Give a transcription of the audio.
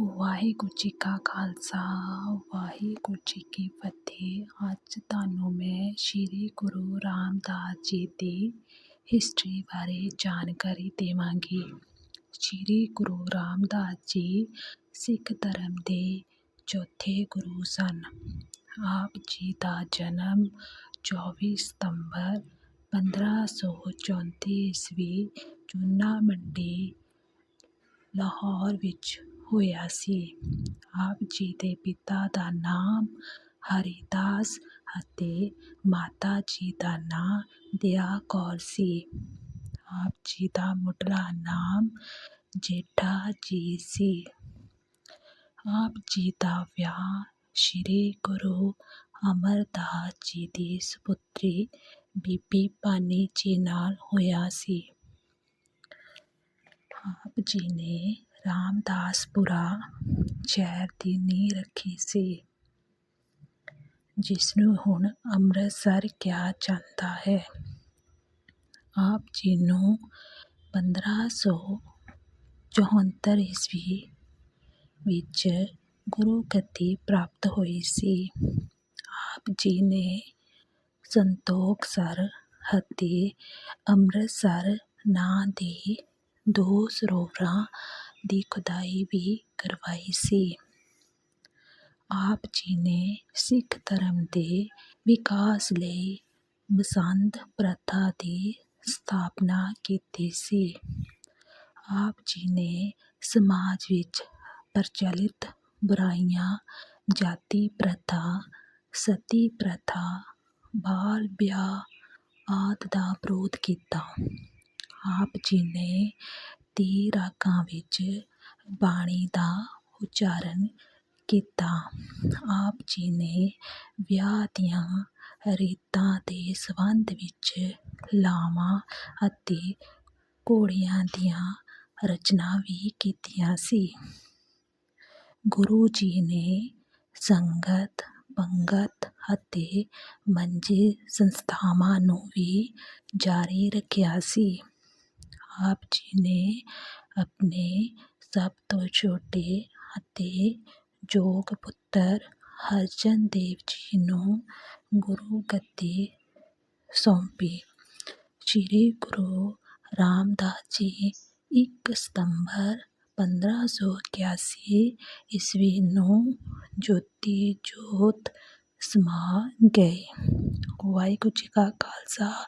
ਵਾਹਿਗੁਰੂ ਜੀ ਕਾ ਖਾਲਸਾ, ਵਾਹਿਗੁਰੂ ਜੀ ਕੀ ਫਤਿਹ। ਅੱਜ ਤੁਹਾਨੂੰ ਮੈਂ ਸ਼੍ਰੀ ਗੁਰੂ ਰਾਮਦਾਸ ਜੀ ਦੀ ਹਿਸਟਰੀ ਬਾਰੇ ਜਾਣਕਾਰੀ ਦੇਵਾਂਗੀ। ਸ਼੍ਰੀ ਗੁਰੂ ਰਾਮਦਾਸ ਜੀ ਸਿੱਖ ਧਰਮ ਦੇ ਚੌਥੇ ਗੁਰੂ ਸਨ। ਆਪ ਜੀ ਦਾ ਜਨਮ 24 ਸਤੰਬਰ 1534 ਈਸਵੀ ਚੂਨਾ ਮੰਡੀ, ਲਾਹੌਰ ਵਿੱਚ ਹੋਇਆ ਸੀ। ਆਪ ਜੀ ਦੇ ਪਿਤਾ ਦਾ ਨਾਮ ਹਰੀਦਾਸ ਅਤੇ ਮਾਤਾ ਜੀ ਦਾ ਨਾਂ ਦਿਆ ਕੌਰ ਸੀ। ਆਪ ਜੀ ਦਾ ਮੁੱਢਲਾ ਨਾਮ ਜੇਠਾ ਜੀ ਸੀ। ਆਪ ਜੀ ਦਾ ਵਿਆਹ ਸ਼੍ਰੀ ਗੁਰੂ ਅਮਰਦਾਸ ਜੀ ਦੀ ਸੁਪੁੱਤਰੀ ਬੀਬੀ ਭਾਨੀ ਜੀ ਨਾਲ ਹੋਇਆ ਸੀ। ਆਪ ਜੀ ਨੇ ਰਾਮਦਾਸਪੁਰਾ ਸ਼ਹਿਰ ਦੀ ਨੀਂਹ ਰੱਖੀ ਸੀ ਜਿਸ ਨੂੰ ਹੁਣ ਅੰਮ੍ਰਿਤਸਰ ਕਿਹਾ ਜਾਂਦਾ ਹੈ। ਆਪ ਜੀ ਨੂੰ 1574 ਈਸਵੀ ਵਿੱਚ ਗੁਰੂ ਗਤੀ ਪ੍ਰਾਪਤ ਹੋਈ ਸੀ। ਆਪ ਜੀ ਨੇ ਸੰਤੋਖਸਰ ਅਤੇ ਅੰਮ੍ਰਿਤਸਰ ਨਾਂ ਦੇ ਦੋ ਸਰੋਵਰਾਂ ਦੀ ਖੁਦਾਈ ਵੀ ਕਰਵਾਈ ਸੀ। ਆਪ ਜੀ ਨੇ ਸਿੱਖ ਧਰਮ ਦੇ ਵਿਕਾਸ ਲਈ ਮਸੰਦ ਪ੍ਰਥਾ ਦੀ ਸਥਾਪਨਾ ਕੀਤੀ ਸੀ। ਆਪ ਜੀ ਨੇ ਸਮਾਜ ਵਿੱਚ ਪ੍ਰਚਲਿਤ ਬੁਰਾਈਆਂ, ਜਾਤੀ ਪ੍ਰਥਾ, ਸਤੀ ਪ੍ਰਥਾ, ਬਾਲ ਵਿਆਹ ਆਦਿ ਦਾ ਵਿਰੋਧ ਕੀਤਾ। ਆਪ ਜੀ ਨੇ ਤੀਹ ਰਾਗਾਂ ਵਿੱਚ ਬਾਣੀ ਦਾ ਉਚਾਰਨ ਕੀਤਾ। ਆਪ ਜੀ ਨੇ ਵਿਆਹ ਦੀਆਂ ਰੀਤਾਂ ਦੇ ਸੰਬੰਧ ਵਿੱਚ ਲਾਵਾਂ ਅਤੇ ਘੋੜੀਆਂ ਦੀਆਂ ਰਚਨਾ ਵੀ ਕੀਤੀਆਂ ਸੀ। ਗੁਰੂ ਜੀ ਨੇ ਸੰਗਤ, ਪੰਗਤ ਅਤੇ ਮੰਜੀ ਸੰਸਥਾਵਾਂ ਨੂੰ ਵੀ ਜਾਰੀ ਰੱਖਿਆ ਸੀ। ਆਪ ਜੀ ਨੇ ਆਪਣੇ ਸਭ ਤੋਂ ਛੋਟੇ ਅਤੇ ਯੋਗ ਪੁੱਤਰ ਹਰਜਨ ਦੇਵ ਜੀ ਨੂੰ ਗੁਰੂ ਗੱਦੀ ਸੌਂਪੀ। ਸ਼੍ਰੀ ਗੁਰੂ ਰਾਮਦਾਸ ਜੀ ਇੱਕ ਸਤੰਬਰ 1581 ਈਸਵੀ ਨੂੰ ਜੋਤੀ ਜੋਤ ਸਮਾ ਗਏ। ਵਾਹਿਗੁਰੂ ਜੀ ਕਾ ਖਾਲਸਾ